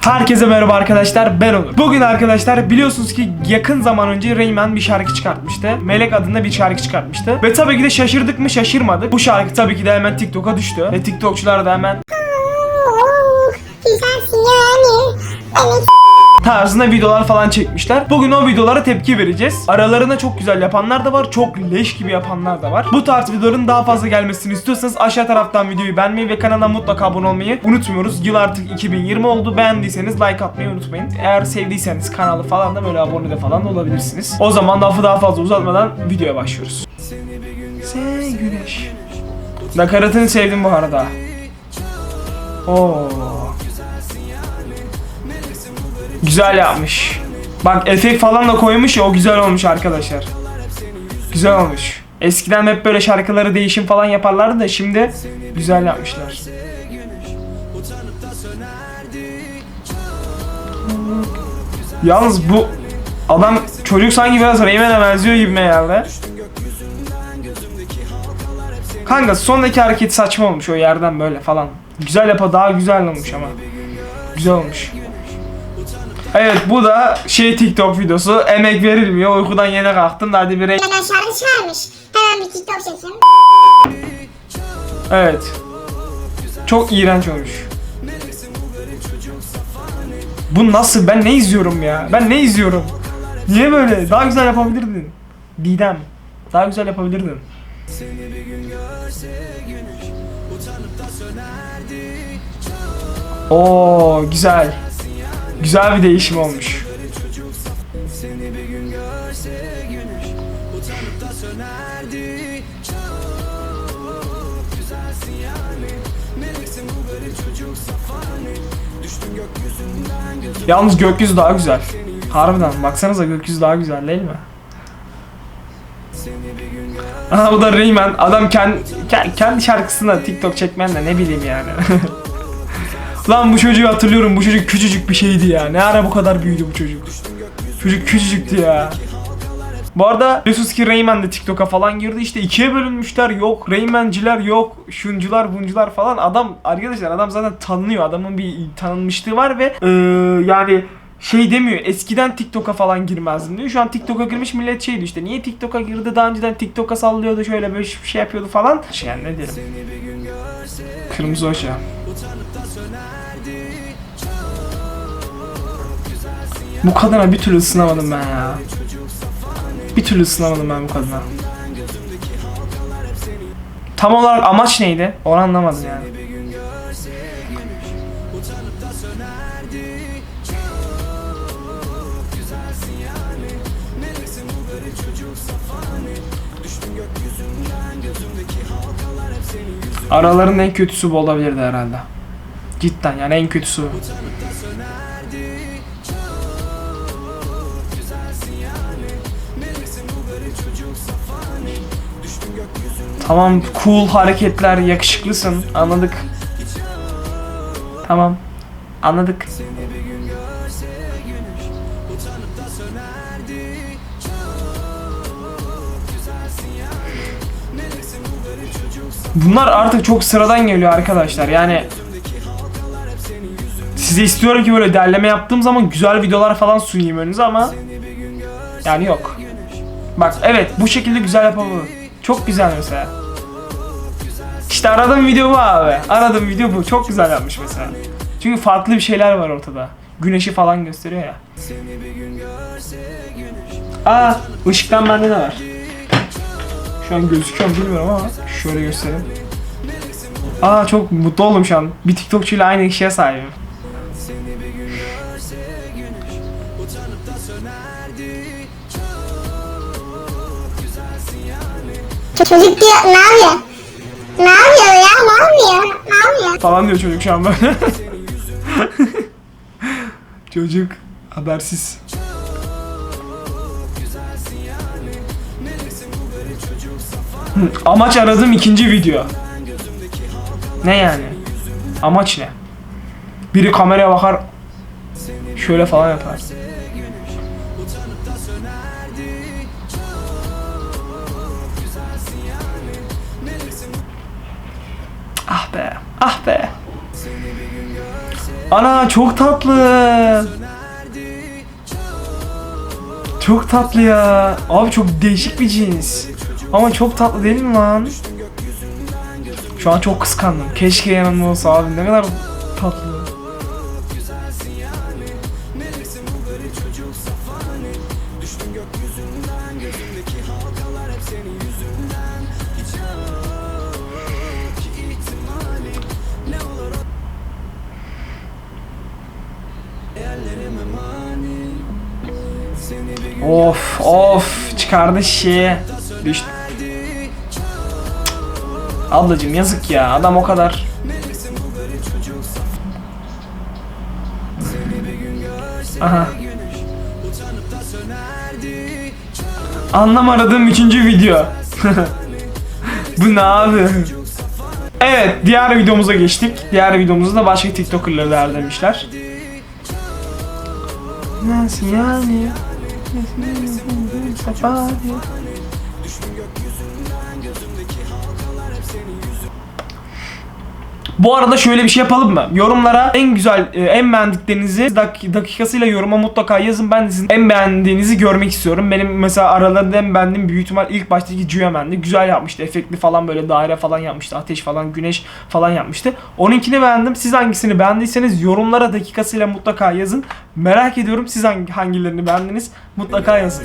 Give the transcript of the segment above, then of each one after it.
Herkese merhaba arkadaşlar ben Onur. Bugün arkadaşlar biliyorsunuz ki yakın zaman önce Rayman bir şarkı çıkartmıştı. Melek adında bir şarkı çıkartmıştı. Ve tabii ki de şaşırdık mı şaşırmadık. Bu şarkı tabii ki de hemen TikTok'a düştü. Ve TikTokçular da hemen güzelsin yani. Tarzında videolar falan çekmişler. Bugün o videolara tepki vereceğiz. Aralarında çok güzel yapanlar da var, çok leş gibi yapanlar da var. Bu tarz videoların daha fazla gelmesini istiyorsanız aşağı taraftan videoyu beğenmeyi ve kanala mutlaka abone olmayı unutmuyoruz. Yıl artık 2020 oldu. Beğendiyseniz like atmayı unutmayın. Eğer sevdiyseniz kanalı falan da böyle abone de falan da olabilirsiniz. O zaman lafı daha fazla uzatmadan videoya başlıyoruz. Sen güneş. Nakaratını sevdim bu arada. Oo. Güzel yapmış. Bak efekt falan da koymuş ya o güzel olmuş arkadaşlar. Güzel olmuş. Eskiden hep böyle şarkıları değişim falan yaparlardı da şimdi güzel yapmışlar. Yalnız bu adam çocuk sanki biraz Rayman'e benziyor gibime geldi. Kanka sondaki hareket saçma olmuş o yerden böyle falan. Güzel yapa daha güzel olmuş ama. Güzel olmuş. Evet bu da şey TikTok videosu. Emek verilmiyor. Uykudan yeni kalktım hadi bir re- Ben şarkı çıkarmış. Hemen bir TikTok çekeyim. Evet. Çok iğrenç olmuş. Bu nasıl? Ben ne izliyorum ya? Ben ne izliyorum? Niye böyle? Daha güzel yapabilirdin. Didem. Daha güzel yapabilirdin. Oo güzel. Güzel bir değişim olmuş. Yalnız gökyüzü daha güzel. Harbiden baksanıza gökyüzü daha güzel değil mi? Aha bu da Rayman. Adam kendi, kendi şarkısına TikTok çekmen de ne bileyim yani. Lan bu çocuğu hatırlıyorum. Bu çocuk küçücük bir şeydi ya. Ne ara bu kadar büyüdü bu çocuk. Çocuk küçücüktü ya. Bu arada biliyorsunuz ki Rayman de TikTok'a falan girdi. İşte ikiye bölünmüşler. Yok Raymanciler yok. Şuncular buncular falan. Adam arkadaşlar adam zaten tanınıyor. Adamın bir tanınmışlığı var ve eee, yani şey demiyor. Eskiden TikTok'a falan girmezdim diyor. Şu an TikTok'a girmiş millet şeydi işte. Niye TikTok'a girdi? Daha önceden TikTok'a sallıyordu. Şöyle böyle şey yapıyordu falan. Şey yani ne diyelim. Kırmızı hoşa. Bu kadına bir türlü ısınamadım ben ya. Bir türlü ısınamadım ben bu kadına. Tam olarak amaç neydi? Onu anlamadım yani. Araların en kötüsü bu olabilirdi herhalde. Cidden yani en kötüsü. Tamam cool hareketler yakışıklısın anladık. Tamam anladık. Bunlar artık çok sıradan geliyor arkadaşlar yani Size istiyorum ki böyle derleme yaptığım zaman güzel videolar falan sunayım önünüze ama Yani yok. Bak evet bu şekilde güzel yapabilirim Çok güzel mesela. İşte aradığım video bu abi. Aradığım video bu. Çok güzel yapmış mesela. Çünkü farklı bir şeyler var ortada. Güneşi falan gösteriyor ya. Aa ışıktan bende de var. Şu an gözüküyor bilmiyorum ama şöyle göstereyim. Aa çok mutlu oldum şu an. Bir TikTokçuyla aynı kişiye sahibim Çocuk diyor ne yapıyor? Ne yapıyor ya? Ne yapıyor? Ne yapıyor? falan diyor çocuk şu an böyle. çocuk habersiz. Hı, Amaç aradığım ikinci video. Ne yani? Amaç ne? Biri kameraya bakar şöyle falan yapar. Ah be. Ana çok tatlı. Çok tatlı ya. Abi çok değişik bir cins. Ama çok tatlı değil mi lan? Şu an çok kıskandım. Keşke yanımda olsa abi. Ne kadar Of of çıkardı şişeye. Düştü. Ablacım yazık ya adam o kadar. Aha. Anlam aradığım üçüncü video. Bu ne abi? Evet diğer videomuza geçtik. Diğer videomuzda da başka TikToker'ları derlemişler. Nasıl yani? Sabah Bu arada şöyle bir şey yapalım mı? Yorumlara en güzel, e, en beğendiklerinizi dak- dakikasıyla yoruma mutlaka yazın. Ben sizin en beğendiğinizi görmek istiyorum. Benim mesela aralarında en beğendiğim büyük ihtimal ilk baştaki Juyemen'di. Güzel yapmıştı. Efektli falan böyle daire falan yapmıştı. Ateş falan, güneş falan yapmıştı. Onunkini beğendim. Siz hangisini beğendiyseniz yorumlara dakikasıyla mutlaka yazın. Merak ediyorum siz hangi, hangilerini beğendiniz. Mutlaka yazın.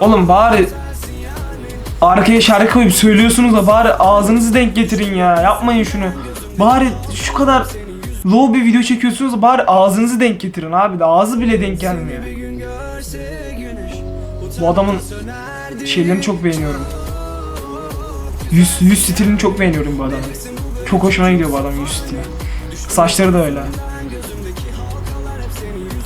Oğlum bari arkaya şarkı koyup söylüyorsunuz da bari ağzınızı denk getirin ya. Yapmayın şunu. Bari şu kadar low bir video çekiyorsunuz da bari ağzınızı denk getirin abi de ağzı bile denk gelmiyor. Bu adamın şeylerini çok beğeniyorum. Yüz, yüz stilini çok beğeniyorum bu adamın. Çok hoşuma gidiyor bu adamın yüz stili. Saçları da öyle.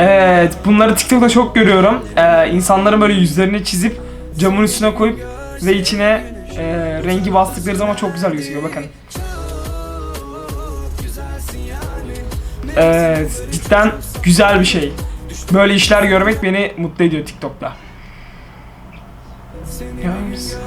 Evet, bunları TikTok'ta çok görüyorum. Ee, insanların böyle yüzlerini çizip camın üstüne koyup ve içine e, rengi bastıkları zaman çok güzel gözüküyor. Bakın. Evet, cidden güzel bir şey. Böyle işler görmek beni mutlu ediyor TikTok'ta. Görsün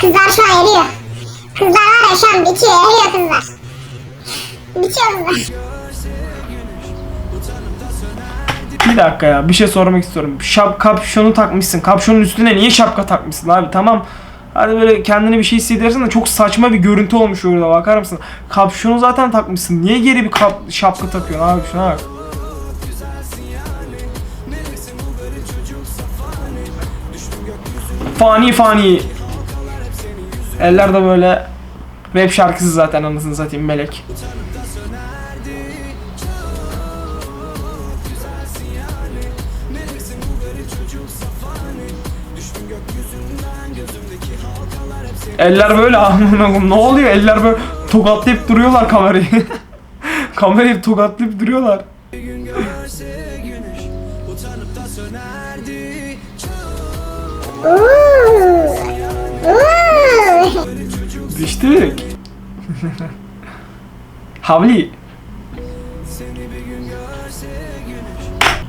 Kızlar şu an eriyor. Kızlar var ya şu an bitiyor, eriyor kızlar. Bitiyor kızlar. Bir dakika ya bir şey sormak istiyorum. Şap kapşonu takmışsın. Kapşonun üstüne niye şapka takmışsın abi? Tamam. Hadi böyle kendini bir şey hissedersin de çok saçma bir görüntü olmuş orada bakar mısın? Kapşonu zaten takmışsın. Niye geri bir kap şapka takıyorsun abi şuna bak. Fani fani. Eller de böyle rap şarkısı zaten anasını satayım melek. Eller böyle. Ne oluyor? Eller böyle tokatlayıp duruyorlar kamerayı. kamerayı tokatlayıp duruyorlar. Düştük. Havli.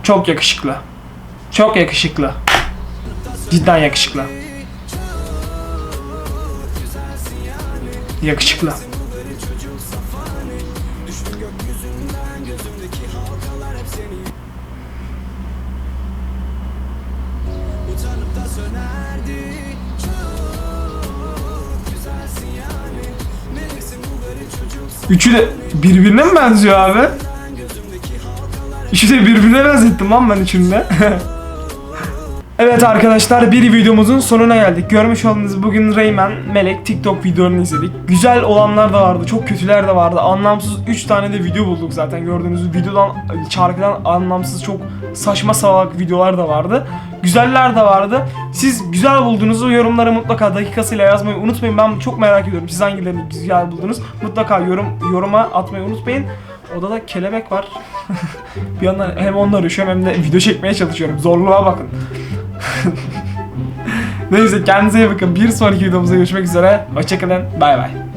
Çok yakışıklı. Çok yakışıklı. Cidden yakışıklı. Yakışıklı. Üçü de birbirine mi benziyor abi? De birbirine benzettim lan ben üçünü de. evet arkadaşlar bir videomuzun sonuna geldik. Görmüş olduğunuz bugün Rayman, Melek TikTok videolarını izledik. Güzel olanlar da vardı, çok kötüler de vardı. Anlamsız 3 tane de video bulduk zaten gördüğünüz videodan, şarkıdan anlamsız çok saçma salak videolar da vardı. Güzeller de vardı. Siz güzel bulduğunuzu yorumlara mutlaka dakikasıyla yazmayı unutmayın. Ben çok merak ediyorum siz hangilerini güzel buldunuz. Mutlaka yorum yoruma atmayı unutmayın. Odada kelebek var. bir yandan hem onları üşüyorum hem de video çekmeye çalışıyorum. Zorluğa bakın. Neyse kendinize iyi bakın. Bir sonraki videomuzda görüşmek üzere. Hoşçakalın. Bay bay.